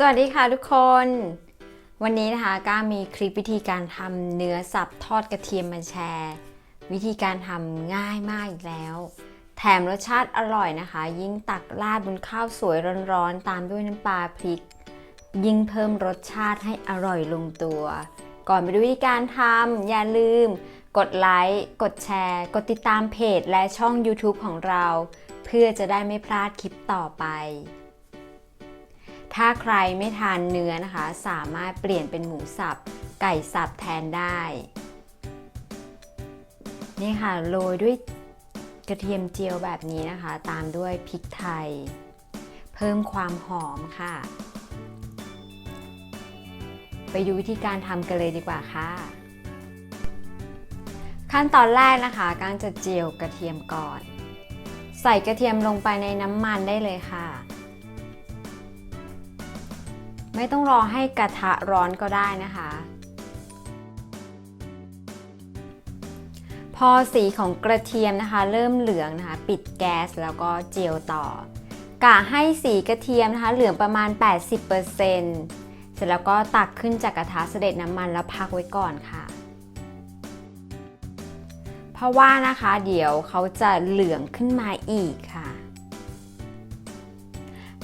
สวัสดีค่ะทุกคน วันนี้นะคะก้ามีคลิปวิธีการทำเนื้อสับทอดกระเทียมมาแชร์ วิธีการทำง่ายมากอีกแล้ว แถมรสชาติอร่อยนะคะ ยิ่งตักราดบนข้าวสวยร้อนๆ ตามด้วยน้ำปลาพริก ยิ่งเพิ่มรสชาติให้อร่อยลงตัว ก่อนไปดูวิธีการทำอย่าลืม กดไลค์กดแชร์ กดติดตามเพจและช่อง YouTube ของเรา เพื่อจะได้ไม่พลาดคลิปต่อไป ถ้าใครไม่ทานเนื้อนะคะ สามารถเปลี่ยนเป็นหมูสับ ไก่สับแทนได้ นี่ค่ะโรยด้วยกระเทียมเจียวแบบนี้นะคะ ตามด้วยพริกไทย เพิ่มความหอมค่ะ ไปดูวิธีการทำกันเลยดีกว่าค่ะ ขั้นตอนแรกนะคะกางจะเจียวกระเทียมก่อน ใส่กระเทียมลงไปในน้ำมันได้เลยค่ะ ไม่ต้องรอให้กระทะร้อนก็ได้นะคะ พอสีของกระเทียมนะคะ เริ่มเหลืองนะคะ ปิดแก๊สแล้วก็เจียวต่อกะให้สีกระเทียมนะคะ เหลืองประมาณ 80%เสร็จแล้วก็ตักขึ้นจากกระทะเสด็จน้ำมันแล้วพักไว้ก่อนค่ะ เพราะว่านะคะเดี๋ยวเขาจะเหลืองขึ้นมาอีกค่ะ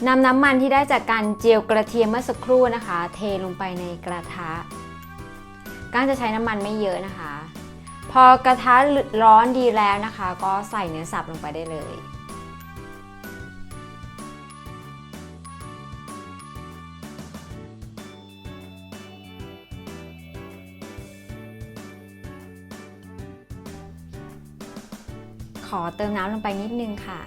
นำน้ำมันที่ได้จากการเจียวกระเทียมเมื่อสักครู่นะคะ เทลงไปในกระทะก้างจะใช้น้ำมันไม่เยอะนะคะ พอกระทะร้อนดีแล้วนะคะ ก็ใส่เนื้อสับลงไปได้เลย ขอเติมน้ำลงไปนิดนึงค่ะ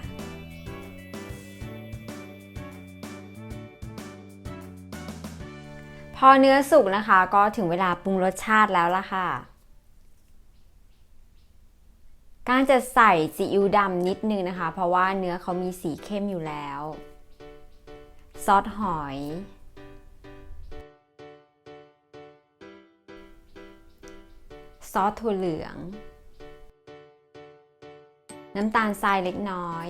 พอเนื้อสุกนะคะก็ถึงเวลาปรุงรสชาติแล้วล่ะค่ะ การจะใส่ซีอิ๊วดำนิดนึงนะคะ เพราะว่าเนื้อเขามีสีเข้มอยู่แล้ว ซอสหอย ซอสถั่วเหลือง น้ำตาลทรายเล็กน้อย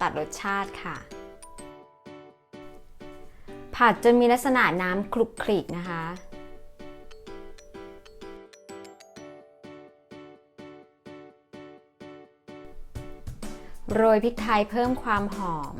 ตัดรสชาติค่ะ ผัดจนมีลักษณะน้ำคลุกคลิกนะคะ โรยพริกไทยเพิ่มความหอม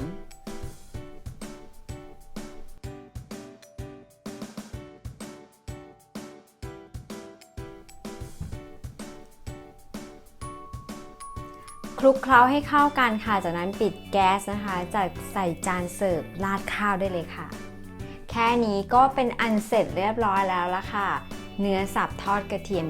คลุกเคล้าให้เข้ากันค่ะ จากนั้นปิดแก๊สนะคะจะใส่จานเสิร์ฟราดข้าวได้เลยค่ะ แค่นี้ก็เป็นอันเสร็จเรียบร้อยแล้วละค่ะ เนื้อสับทอดกระเทียม